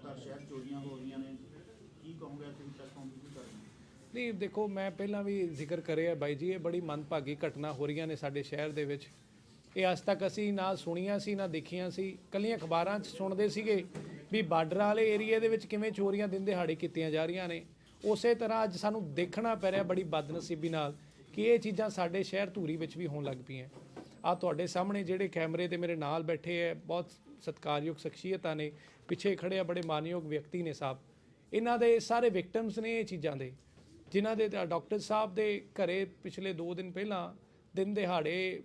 ਲਗਾਤਾਰ ਸ਼ਹਿਰ ਚੋਰੀਆਂ ਹੋ ਰਹੀਆਂ ਨੇ। ਕੀ ਕਹੋਗੇ ਤੁਸੀਂ ਪ੍ਰੈਸ ਕਾਨਫਰੰਸ ਵੀ ਨਹੀਂ, ਦੇਖੋ, ਮੈਂ ਪਹਿਲਾਂ ਵੀ ਜ਼ਿਕਰ ਕਰਿਆ ਬਾਈ ਜੀ, ਇਹ ਬੜੀ ਮੰਦਭਾਗੀ ਘਟਨਾ ਹੋ ਰਹੀਆਂ ਨੇ ਸਾਡੇ ਸ਼ਹਿਰ ਦੇ ਵਿੱਚ। ਇਹ ਅੱਜ ਤੱਕ ਅਸੀਂ ਨਾ ਸੁਣੀਆਂ ਸੀ, ਨਾ ਦੇਖੀਆਂ ਸੀ। ਕੱਲੀਆਂ ਅਖਬਾਰਾਂ 'ਚ ਸੁਣਦੇ ਸੀਗੇ ਵੀ ਬਾਰਡਰ ਵਾਲੇ ਏਰੀਆ ਦੇ ਵਿੱਚ ਕਿਵੇਂ ਚੋਰੀਆਂ ਦਿਨ ਦਿਹਾੜੇ ਕੀਤੀਆਂ ਜਾ ਰਹੀਆਂ ਨੇ। ਉਸੇ ਤਰ੍ਹਾਂ ਅੱਜ ਸਾਨੂੰ ਦੇਖਣਾ ਪੈ ਰਿਹਾ ਬੜੀ ਬਦਨਸੀਬੀ ਨਾਲ ਕਿ ਇਹ ਚੀਜ਼ਾਂ ਸਾਡੇ ਸ਼ਹਿਰ ਧੂਰੀ ਵਿੱਚ ਵੀ ਹੋਣ ਲੱਗ ਪਈਆਂ। ਆ ਤੁਹਾਡੇ ਸਾਹਮਣੇ ਜਿਹੜੇ ਕੈਮਰੇ ਤੇ ਮੇਰੇ ਨਾਲ ਬੈਠੇ ਹੈ ਬਹੁਤ ਸਤਿਕਾਰਯੋਗ ਸ਼ਖਸੀਅਤਾਂ ਨੇ, ਪਿੱਛੇ ਖੜੇ ਆ ਬੜੇ ਮਾਨਯੋਗ ਵਿਅਕਤੀ ਨੇ ਸਾਹਿਬ। ਇਹਨਾਂ ਦੇ ਸਾਰੇ ਵਿਕਟਮਸ ਨੇ ਇਹ ਚੀਜ਼ਾਂ ਦੇ, ਜਿਨ੍ਹਾਂ ਦੇ ਡਾਕਟਰ ਸਾਹਿਬ ਦੇ ਘਰੇ ਪਿਛਲੇ 2 ਦਿਨ ਪਹਿਲਾਂ, ਦਿਨ ਦਿਹਾੜੇ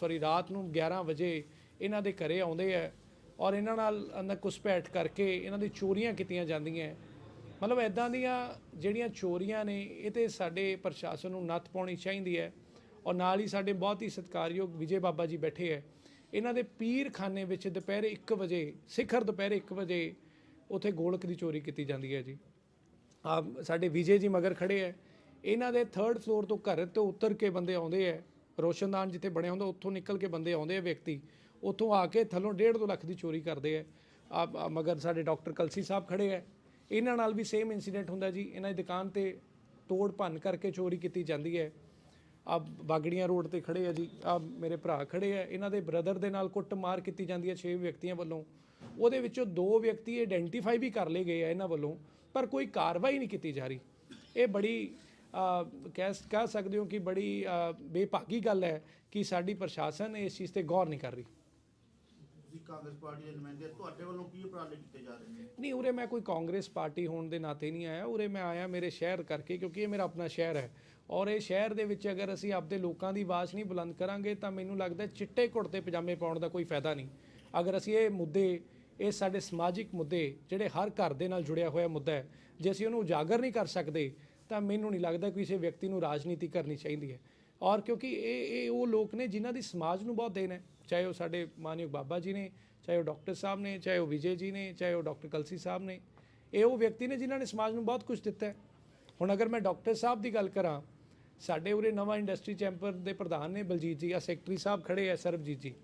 ਸੌਰੀ ਰਾਤ ਨੂੰ 11 ਵਜੇ ਇਹਨਾਂ ਦੇ ਘਰੇ ਆਉਂਦੇ ਆ ਔਰ ਇਹਨਾਂ ਨਾਲ ਅੰਦਰ ਘੁਸਪੈਠ ਕਰਕੇ ਇਹਨਾਂ ਦੀ ਚੋਰੀਆਂ ਕੀਤੀਆਂ ਜਾਂਦੀਆਂ ਮਤਲਬ ਐਦਾਂ ਦੀਆਂ ਜਿਹੜੀਆਂ ਚੋਰੀਆਂ ਨੇ, ਇਹ ਤੇ ਸਾਡੇ ਪ੍ਰਸ਼ਾਸਨ ਨੂੰ ਨੱਥ ਪਾਉਣੀ ਚਾਹੀਦੀ ਹੈ ਔਰ ਨਾਲ ਹੀ ਸਾਡੇ ਬਹੁਤ ਹੀ ਸਤਿਕਾਰਯੋਗ ਵਿਜੇ ਬਾਬਾ ਜੀ ਬੈਠੇ ਹੈ। ਇਹਨਾਂ ਦੇ ਪੀਰਖਾਨੇ ਵਿੱਚ ਦੁਪਹਿਰੇ 1 ਵਜੇ, ਸਿਖਰ ਦੁਪਹਿਰੇ 1 ਵਜੇ ਉੱਥੇ ਗੋਲਕ ਦੀ ਚੋਰੀ ਕੀਤੀ ਜਾਂਦੀ ਹੈ ਜੀ। ਆ ਸਾਡੇ ਵਿਜੇ ਜੀ ਮਗਰ ਖੜੇ ਹੈ। ਇਹਨਾਂ ਦੇ 3rd ਫਲੋਰ ਤੋਂ ਘਰ ਤੋਂ ਉਤਰ ਕੇ ਬੰਦੇ ਆਉਂਦੇ ਹੈ। ਰੋਸ਼ਨਦਾਨ ਜਿੱਥੇ ਬਣਿਆ ਹੁੰਦਾ, ਉੱਥੋਂ ਨਿਕਲ ਕੇ ਬੰਦੇ ਆਉਂਦੇ ਆ ਵਿਅਕਤੀ। ਉੱਥੋਂ ਆ ਕੇ ਥੱਲੋਂ 1.5 ਲੱਖ ਦੀ ਚੋਰੀ ਕਰਦੇ ਐ ਆ ਆ ਮਗਰ ਸਾਡੇ ਡਾਕਟਰ ਕਲਸੀ ਸਾਹਿਬ ਖੜੇ ਐ ਇਹਨਾਂ ਨਾਲ ਵੀ ਸੇਮ ਇਨਸੀਡੈਂਟ ਹੁੰਦਾ ਜੀ। ਇਹਨਾਂ ਦੀ ਦੁਕਾਨ ਤੇ ਤੋੜ ਭੰਨ ਕਰਕੇ ਚੋਰੀ ਕੀਤੀ ਜਾਂਦੀ ਹੈ। ਆ ਬਾਗੜੀਆਂ ਰੋਡ ਤੇ ਖੜੇ ਆ ਜੀ ਆ ਮੇਰੇ ਭਰਾ ਖੜੇ ਆ ਇਹਨਾਂ ਦੇ ਬ੍ਰਦਰ ਦੇ ਨਾਲ ਕੁੱਟਮਾਰ ਕੀਤੀ ਜਾਂਦੀ ਹੈ 6 ਵਿਅਕਤੀਆਂ ਵੱਲੋਂ। ਉਹਦੇ ਵਿੱਚੋਂ ਦੋ ਵਿਅਕਤੀ ਆਇਡੈਂਟੀਫਾਈ ਵੀ ਕਰ ਲਏ ਗਏ ਆ ਇਹਨਾਂ ਵੱਲੋਂ ਪਰ ਕੋਈ ਕਾਰਵਾਈ ਨਹੀਂ ਕੀਤੀ ਜਾ ਰਹੀ। ਇਹ ਬੜੀ ਕਹਿ ਕਹਿ ਸਕਦੇ ਹੋ ਕਿ ਬੜੀ ਬੇਭਾਗੀ ਗੱਲ ਹੈ ਕਿ ਸਾਡੀ ਪ੍ਰਸ਼ਾਸਨ ਇਸ ਚੀਜ਼ ਤੇ ਗੌਰ ਨਹੀਂ ਕਰ ਰਹੀ। ਤੁਸੀਂ ਕਾਂਗਰਸ ਪਾਰਟੀ ਦੇ ਨੁਮਾਇੰਦੇ ਹੋ, ਤੁਹਾਡੇ ਵੱਲੋਂ ਕੀ ਉਪਰਾਲੇ ਕੀਤੇ ਜਾ ਰਹੇ ਨੇ? ਨਹੀਂ ਉਰੇ ਮੈਂ ਕੋਈ ਕਾਂਗਰਸ ਪਾਰਟੀ ਹੋਣ ਦੇ ਨਾਤੇ ਨਹੀਂ ਆਇਆ ਉਰੇ ਮੈਂ ਆਇਆ ਮੇਰੇ ਸ਼ਹਿਰ ਕਰਕੇ ਕਿਉਂਕਿ ਇਹ ਮੇਰਾ ਆਪਣਾ ਸ਼ਹਿਰ ਹੈ। ਔਰ ਇਹ ਸ਼ਹਿਰ ਦੇ ਵਿੱਚ ਅਗਰ ਅਸੀਂ ਆਪਦੇ ਲੋਕਾਂ ਦੀ ਆਵਾਜ਼ ਨਹੀਂ ਬੁਲੰਦ ਕਰਾਂਗੇ, ਤਾਂ ਮੈਨੂੰ ਲੱਗਦਾ ਚਿੱਟੇ ਕੁੜਤੇ ਪਜਾਮੇ ਪਾਉਣ ਦਾ ਕੋਈ ਫਾਇਦਾ ਨਹੀਂ। ਅਗਰ ਅਸੀਂ ਇਹ ਮੁੱਦੇ, ਇਹ ਸਾਡੇ ਸਮਾਜਿਕ ਮੁੱਦੇ, ਜਿਹੜੇ ਹਰ ਘਰ ਦੇ ਨਾਲ ਜੁੜਿਆ ਹੋਇਆ ਮੁੱਦਾ ਹੈ, ਜੇ ਅਸੀਂ ਉਹਨੂੰ ਉਜਾਗਰ ਨਹੀਂ ਕਰ ਸਕਦੇ, ਤਾਂ ਮੈਨੂੰ ਨਹੀਂ ਲੱਗਦਾ ਕਿਸੇ ਵਿਅਕਤੀ ਨੂੰ ਰਾਜਨੀਤੀ ਕਰਨੀ ਚਾਹੀਦੀ ਹੈ। ਔਰ ਕਿਉਂਕਿ ਇਹ ਇਹ ਉਹ ਲੋਕ ਨੇ ਜਿਨ੍ਹਾਂ ਦੀ ਸਮਾਜ ਨੂੰ ਬਹੁਤ ਦੇਣ ਹੈ। ਚਾਹੇ ਉਹ ਸਾਡੇ ਮਾਨਯੋਗ ਬਾਬਾ ਜੀ ਨੇ, ਚਾਹੇ ਉਹ ਡਾਕਟਰ ਸਾਹਿਬ ਨੇ, ਚਾਹੇ ਉਹ ਵਿਜੇ ਜੀ ਨੇ, ਚਾਹੇ ਉਹ ਡਾਕਟਰ ਕਲਸੀ ਸਾਹਿਬ ਨੇ, ਇਹ ਉਹ ਵਿਅਕਤੀ ਨੇ ਜਿਨ੍ਹਾਂ ਨੇ ਸਮਾਜ ਨੂੰ ਬਹੁਤ ਕੁਝ ਦਿੱਤਾ ਹੈ। ਹੁਣ ਅਗਰ ਮੈਂ ਡਾਕਟਰ ਸਾਹਿਬ ਦੀ ਗੱਲ ਕਰਾਂ ਸਾਡੇ ਉਰੇ ਨਵਾਂ ਇੰਡਸਟਰੀ ਚੈਂਬਰ ਦੇ ਪ੍ਰਧਾਨ ਨੇ ਬਲਜੀਤ ਜੀ, ਆ ਸੈਕਟਰੀ ਸਾਹਿਬ ਖੜੇ ਆ, ਸਰਬਜੀਤ ਜੀ।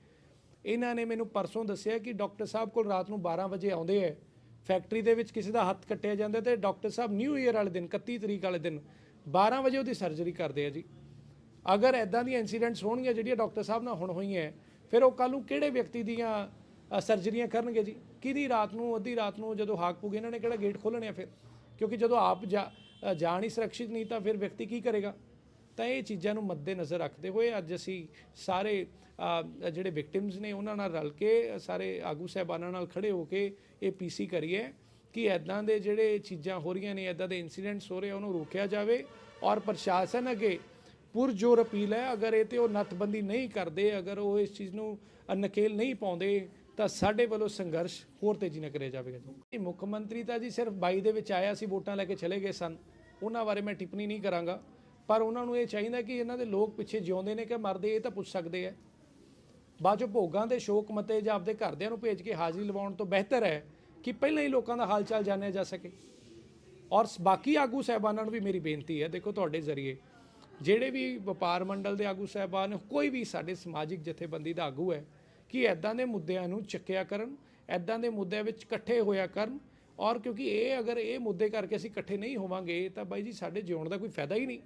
ਇਹਨਾਂ ਨੇ ਮੈਨੂੰ ਪਰਸੋਂ ਦੱਸਿਆ ਕਿ ਡਾਕਟਰ ਸਾਹਿਬ ਕੋਲ ਰਾਤ ਨੂੰ 12 ਵਜੇ ਆਉਂਦੇ ਐ। ਫੈਕਟਰੀ ਦੇ ਵਿੱਚ ਕਿਸੇ ਦਾ ਹੱਥ ਕੱਟਿਆ ਜਾਂਦਾ ਤੇ ਡਾਕਟਰ ਸਾਹਿਬ ਨਿਊ ਈਅਰ ਵਾਲੇ ਦਿਨ 31 ਤਰੀਕ ਵਾਲੇ ਦਿਨ 12 ਵਜੇ ਉਹਦੀ ਸਰਜਰੀ ਕਰਦੇ ਆ ਜੀ। ਅਗਰ ਐਦਾਂ ਦੀਆਂ ਇਨਸੀਡੈਂਟਸ ਹੋਣਗੀਆਂ ਜਿਹੜੀਆਂ ਡਾਕਟਰ ਸਾਹਿਬ ਨਾਲ ਹੁਣ ਹੋਈਆਂ ਫਿਰ ਉਹ ਕੱਲ ਨੂੰ ਕਿਹੜੇ ਵਿਅਕਤੀ ਦੀਆਂ ਸਰਜਰੀਆਂ ਕਰਨਗੇ ਜੀ? ਕਿਹਦੀ ਰਾਤ ਨੂੰ, ਅੱਧੀ ਰਾਤ ਨੂੰ ਜਦੋਂ ਹਾਕ ਪੂਗੇ ਇਹਨਾਂ ਨੇ ਕਿਹੜਾ ਗੇਟ ਖੋਲਣੇ ਆ ਫਿਰ? ਕਿਉਂਕਿ ਜਦੋਂ ਆਪ ਜਾ- ਜਾਣ ਹੀ ਸੁਰੱਖਿਅਤ ਨਹੀਂ ਤਾਂ ਫਿਰ ਵਿਅਕਤੀ ਕੀ ਕਰੇਗਾ? ਤਾਂ ਇਹ ਚੀਜ਼ਾਂ ਨੂੰ ਮੱਦੇ ਨਜ਼ਰ ਰੱਖਦੇ ਹੋਏ ਅੱਜ ਅਸੀਂ ਸਾਰੇ ਜਿਹੜੇ ਵਿਕਟਿਮਸ ਨੇ ਉਹਨਾਂ ਨਾਲ ਰਲ ਕੇ ਸਾਰੇ ਆਗੂ ਸਹਿਬਾਨਾਂ ਨਾਲ ਖੜੇ ਹੋ ਕੇ ਇਹ ਪੀਸੀ ਕਰੀਏ ਕਿ ਐਦਾਂ ਦੇ ਜਿਹੜੇ ਚੀਜ਼ਾਂ ਹੋ ਰਹੀਆਂ ਨੇ ਐਦਾਂ ਦੇ ਇਨਸੀਡੈਂਟਸ ਹੋ ਰਹੇ ਉਹਨੂੰ ਰੋਕਿਆ ਜਾਵੇ ਔਰ ਪ੍ਰਸ਼ਾਸਨ ਅੱਗੇ ਪੁਰਜੋਰ ਅਪੀਲ ਹੈ, ਅਗਰ ਇਹ ਤੇ ਉਹ ਨੱਥਬੰਦੀ ਨਹੀਂ ਕਰਦੇ, ਅਗਰ ਉਹ ਇਸ ਚੀਜ਼ ਨੂੰ ਨਕੇਲ ਨਹੀਂ ਪਾਉਂਦੇ, ਤਾਂ ਸਾਡੇ ਵੱਲੋਂ ਸੰਘਰਸ਼ ਹੋਰ ਤੇਜ਼ੀ ਨਾਲ ਕਰਿਆ ਜਾਵੇਗਾ ਜੀ। ਮੁੱਖ ਮੰਤਰੀ ਤਾਂ ਜੀ ਸਿਰਫ 22 ਦੇ ਵਿੱਚ ਆਇਆ ਸੀ, ਵੋਟਾਂ ਲੈ ਕੇ ਚਲੇ ਗਏ ਸਨ, ਉਹਨਾਂ ਬਾਰੇ ਮੈਂ ਟਿੱਪਣੀ ਨਹੀਂ ਕਰਾਂਗਾ। ਪਰ ਉਹਨਾਂ ਨੂੰ ਇਹ ਚਾਹੀਦਾ ਕਿ ਇਹਨਾਂ ਦੇ ਲੋਕ ਪਿੱਛੇ ਜਿਉਂਦੇ ਨੇ ਕਿ ਮਰਦੇ ਇਹ ਤਾਂ ਪੁੱਛ ਸਕਦੇ ਆ। ਬਾਅਦ ਚੋਂ ਭੋਗਾਂ ਦੇ ਸ਼ੋਕ ਮਤੇ ਜਾਂ ਆਪਦੇ ਘਰਦਿਆਂ ਨੂੰ ਭੇਜ ਕੇ ਹਾਜ਼ਰੀ ਲਵਾਉਣ ਤੋਂ ਬਿਹਤਰ ਹੈ ਕਿ ਪਹਿਲਾਂ ਹੀ ਲੋਕਾਂ ਦਾ ਹਾਲ ਚਾਲ ਜਾਣਿਆ ਜਾ ਸਕੇ। ਔਰ ਬਾਕੀ ਆਗੂ ਸਹਿਬਾਨਾਂ ਨੂੰ ਵੀ ਮੇਰੀ ਬੇਨਤੀ ਹੈ, ਦੇਖੋ ਤੁਹਾਡੇ ਜ਼ਰੀਏ, ਜਿਹੜੇ ਵੀ ਵਪਾਰ ਮੰਡਲ ਦੇ ਆਗੂ ਸਹਿਬਾਨ, ਕੋਈ ਵੀ ਸਾਡੇ ਸਮਾਜਿਕ ਜਥੇਬੰਦੀ ਦਾ ਆਗੂ ਹੈ, ਕਿ ਐਦਾਂ ਦੇ ਮੁੱਦਿਆਂ ਨੂੰ ਚੱਕਿਆ ਕਰਨ ਐਦਾਂ ਦੇ ਮੁੱਦਿਆਂ ਵਿੱਚ ਇਕੱਠੇ ਹੋਇਆ ਕਰਨ, ਔਰ ਕਿਉਂਕਿ ਇਹ ਅਗਰ ਇਹ ਮੁੱਦੇ ਕਰਕੇ ਅਸੀਂ ਇਕੱਠੇ ਨਹੀਂ ਹੋਵਾਂਗੇ, ਤਾਂ ਬਾਈ ਜੀ ਸਾਡੇ ਜਿਉਣ ਦਾ ਕੋਈ ਫਾਇਦਾ ਹੀ ਨਹੀਂ।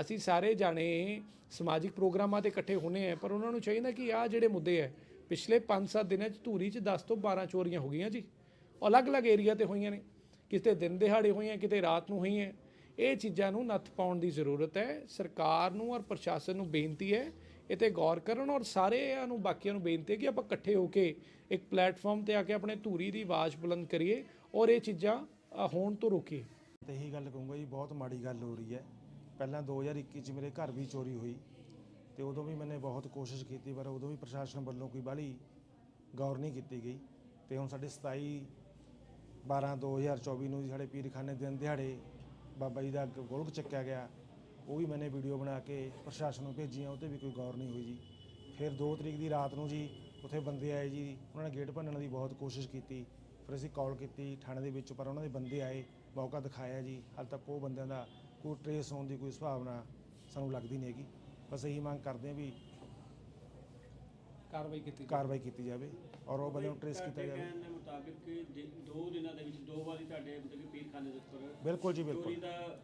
ਅਸੀਂ ਸਾਰੇ ਜਾਣੇ ਸਮਾਜਿਕ ਪ੍ਰੋਗਰਾਮਾਂ ਤੇ ਇਕੱਠੇ ਹੋਣੇ ਆ, ਪਰ ਉਹਨਾਂ ਨੂੰ ਚਾਹੀਦਾ ਕਿ ਆਹ ਜਿਹੜੇ ਮੁੱਦੇ ਆ, ਪਿਛਲੇ 5-7 ਦਿਨਾਂ 'ਚ ਧੂਰੀ 'ਚ 10 ਤੋਂ 12 ਚੋਰੀਆਂ ਹੋ ਗਈਆਂ ਜੀ। ਅਲੱਗ-ਅਲੱਗ ਏਰੀਆ ਤੇ ਹੋਈਆਂ ਨੇ, ਕਿਤੇ ਦਿਨ ਦਿਹਾੜੇ ਹੋਈਆਂ, ਕਿਤੇ ਰਾਤ ਨੂੰ ਹੋਈਆਂ। ਇਹ ਚੀਜ਼ਾਂ ਨੂੰ ਨੱਥ ਪਾਉਣ ਦੀ ਜ਼ਰੂਰਤ ਹੈ। ਸਰਕਾਰ ਨੂੰ ਔਰ ਪ੍ਰਸ਼ਾਸਨ ਨੂੰ ਬੇਨਤੀ ਹੈ ਇਹ ਤੇ ਗੌਰ ਕਰਨ ਔਰ ਸਾਰਿਆਂ ਨੂੰ, ਬਾਕੀਆਂ ਨੂੰ ਬੇਨਤੀ ਹੈ ਕਿ ਆਪਾਂ ਇਕੱਠੇ ਹੋ ਕੇ ਇੱਕ ਪਲੇਟਫਾਰਮ ਤੇ ਆ ਕੇ ਆਪਣੇ ਧੂਰੀ ਦੀ ਆਵਾਜ਼ ਬੁਲੰਦ ਕਰੀਏ ਔਰ ਇਹ ਚੀਜ਼ਾਂ ਹੋਣ ਤੋਂ ਰੋਕੀਏ। ਤੇ ਇਹੀ ਗੱਲ ਕਹੂੰਗਾ ਜੀ, ਬਹੁਤ ਮਾੜੀ ਗੱਲ ਹੋ ਰਹੀ ਹੈ। ਪਹਿਲਾਂ 2021 ਚ ਮੇਰੇ ਘਰ ਵੀ ਚੋਰੀ ਹੋਈ ਤੇ ਉਦੋਂ ਵੀ ਮੈਨੇ ਬਹੁਤ ਕੋਸ਼ਿਸ਼ ਕੀਤੀ, ਪਰ ਉਦੋਂ ਵੀ ਪ੍ਰਸ਼ਾਸਨ ਵੱਲੋਂ ਕੋਈ ਬਾਹਲੀ ਗੌਰ ਨਹੀਂ ਕੀਤੀ ਗਈ ਤੇ ਹੁਣ ਸਾਡੇ 27 12 2024 ਨੂੰ ਜੀ ਸਾਡੇ ਪੀਰਖਾਨੇ ਦਿਨ ਦਿਹਾੜੇ ਬਾਬਾ ਜੀ ਦਾ ਗੋਲਕ ਚੱਕਿਆ ਗਿਆ, ਉਹ ਵੀ ਮੈਨੇ ਵੀਡੀਓ ਬਣਾ ਕੇ ਪ੍ਰਸ਼ਾਸਨ ਨੂੰ ਭੇਜੀਆਂ ਉਹ ਤੇ ਵੀ ਕੋਈ ਗੌਰ ਨਹੀਂ ਹੋਈ ਜੀ। ਫਿਰ 2 ਤਰੀਕ ਦੀ ਰਾਤ ਨੂੰ ਜੀ ਉੱਥੇ ਬੰਦੇ ਆਏ ਜੀ, ਉਹਨਾਂ ਨੇ ਗੇਟ ਭੰਨਣ ਦੀ ਬਹੁਤ ਕੋਸ਼ਿਸ਼ ਕੀਤੀ, ਫਿਰ ਅਸੀਂ ਕਾਲ ਕੀਤੀ ਥਾਣੇ ਦੇ ਵਿੱਚ, ਪਰ ਉਹਨਾਂ ਦੇ ਬੰਦੇ ਆਏ, ਮੌਕਾ ਦਿਖਾਇਆ ਜੀ, ਹਾਲ ਤੱਕ ਉਹ ਬੰਦਿਆਂ ਦਾ ਕੋਈ ਟਰੇਸ ਹੋਣ ਦੀ ਕੋਈ ਸੰਭਾਵਨਾ ਸਾਨੂੰ ਲੱਗਦੀ ਨਹੀਂ ਹੈਗੀ। ਬਸ ਇਹੀ ਮੰਗ ਕਰਦੇ ਹਾਂ ਵੀ ਕਾਰਵਾਈ ਕੀਤੀ ਕਾਰਵਾਈ ਕੀਤੀ ਜਾਵੇ ਔਰ ਉਹ ਬੰਦੇ ਨੂੰ ਟਰੇਸ ਕੀਤਾ ਜਾਵੇ। ਮੁਤਾਬਿਕ ਕਿ ਦਿ- ਦੋ ਦਿਨਾਂ ਦੇ ਵਿੱਚ ਦੋ ਵਾਰੀ ਤੁਹਾਡੇ ਮਤਲਬ ਕਿ ਪੀਰਖਾਨੇ ਦੇ ਉੱਪਰ ਬਿਲਕੁਲ ਜੀ ਚੋਰੀ ਬਿਲਕੁਲ ਦਾ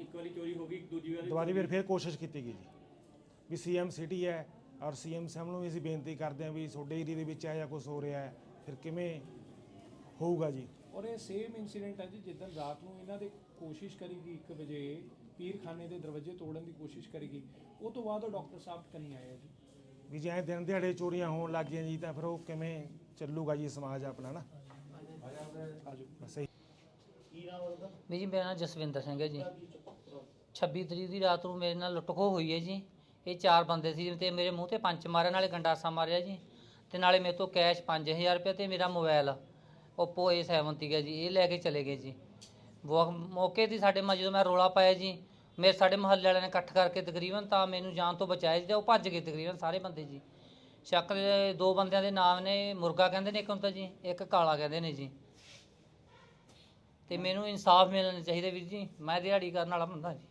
ਇੱਕ ਵਾਰੀ ਚੋਰੀ ਹੋ ਗਈ ਦੂਜੀ ਵਾਰੀ ਦੁਬਾਰੀ ਫਿਰ ਫਿਰ ਕੋਸ਼ਿਸ਼ ਕੀਤੀ ਗਈ ਜੀ। ਵੀ ਸੀਐਮ ਸਿਟੀ ਹੈ ਔਰ ਸੀਐਮ ਸਾਹਿਬ ਨੂੰ ਵੀ ਅਸੀਂ ਬੇਨਤੀ ਕਰਦੇ ਹਾਂ ਵੀ ਤੁਹਾਡੇ ਏਰੀਆ ਦੇ ਵਿੱਚ ਜਿਹਾ ਕੁਝ ਹੋ ਰਿਹਾ ਹੈ ਫਿਰ ਕਿਵੇਂ ਹੋਊਗਾ ਜੀ? ਔਰ ਇਹ ਸੇਮ ਇਨਸੀਡੈਂਟ ਹੈ ਜੀ ਜਿੱਦਣ ਰਾਤ ਨੂੰ ਇਹਨਾਂ ਦੇ ਕੋਸ਼ਿਸ਼ ਕਰੀਗੀ 1 ਵਜੇ ਪੀਰਖਾਨੇ ਦੇ ਦਰਵਾਜ਼ੇ ਤੋੜਨ ਦੀ ਕੋਸ਼ਿਸ਼ ਕਰੀਗੀ। ਉਹ ਤੋਂ ਬਾਅਦ ਉਹ ਡਾਕਟਰ ਸਾਹਿਬ ਕਨੀ ਆਇਆ ਜੀ। ਵੀ ਜੇ ਐਂ ਦਿਨ ਦਿਹਾੜੇ ਚੋਰੀਆਂ ਹੋਣ ਲੱਗ ਗਈਆਂ ਜੀ ਤਾਂ ਫਿਰ ਉਹ ਕਿਵੇਂ ਚੱਲੂਗਾ ਜੀ ਸਮਾਜ ਆਪਣਾ ਨਾ? ਆਜੋ। ਬਸ ਇਹੀ ਵੀ ਜੀ ਮੇਰਾ ਨਾਮ ਜਸਵਿੰਦਰ ਸਿੰਘ ਹੈ ਜੀ। 26 ਤਰੀਕ ਦੀ ਰਾਤ ਨੂੰ ਮੇਰੇ ਨਾਲ ਲੁੱਟਖੋ ਹੋਈ ਹੈ ਜੀ। ਇਹ ਚਾਰ ਬੰਦੇ ਸੀ ਤੇ ਮੇਰੇ ਮੂੰਹ ਤੇ ਪੰਜ ਮਾਰਿਆ ਨਾਲੇ ਗੰਡਾਸਾ ਮਾਰਿਆ ਜੀ। ਤੇ ਨਾਲੇ ਮੇਰੇ ਤੋਂ ਕੈਸ਼ 5000 ਰੁਪਏ ਤੇ ਮੇਰਾ ਮੋਬਾਈਲ Oppo A7 ਸੀਗਾ ਜੀ ਇਹ ਲੈ ਕੇ ਚਲੇ ਗਏ ਜੀ। ਵੋ ਮੌਕੇ ਦੀ ਸਾਡੇ ਮਾ ਜਦੋਂ ਮੈਂ ਰੋਲਾ ਪਾਇਆ ਜੀ, ਮੇਰੇ ਸਾਡੇ ਮਹੱਲੇ ਵਾਲਿਆਂ ਨੇ ਇਕੱਠ ਕਰਕੇ ਤਕਰੀਬਨ ਤਾਂ ਮੈਨੂੰ ਜਾਨ ਤੋਂ ਬਚਾਇਆ ਜੀ ਤੇ ਉਹ ਭੱਜ ਗਏ ਤਕਰੀਬਨ ਸਾਰੇ ਬੰਦੇ ਜੀ। ਸ਼ੱਕ ਦੇ ਦੋ ਬੰਦਿਆਂ ਦੇ ਨਾਮ ਨੇ, ਮੁਰਗਾ ਕਹਿੰਦੇ ਨੇ ਇੱਕ ਹੁੰਦਾ ਜੀ, ਇੱਕ ਕਾਲਾ ਕਹਿੰਦੇ ਨੇ ਜੀ। ਤੇ ਮੈਨੂੰ ਇਨਸਾਫ ਮਿਲਣਾ ਚਾਹੀਦਾ ਵੀਰ ਜੀ, ਮੈਂ ਦਿਹਾੜੀ ਕਰਨ ਵਾਲਾ ਬੰਦਾ ਜੀ।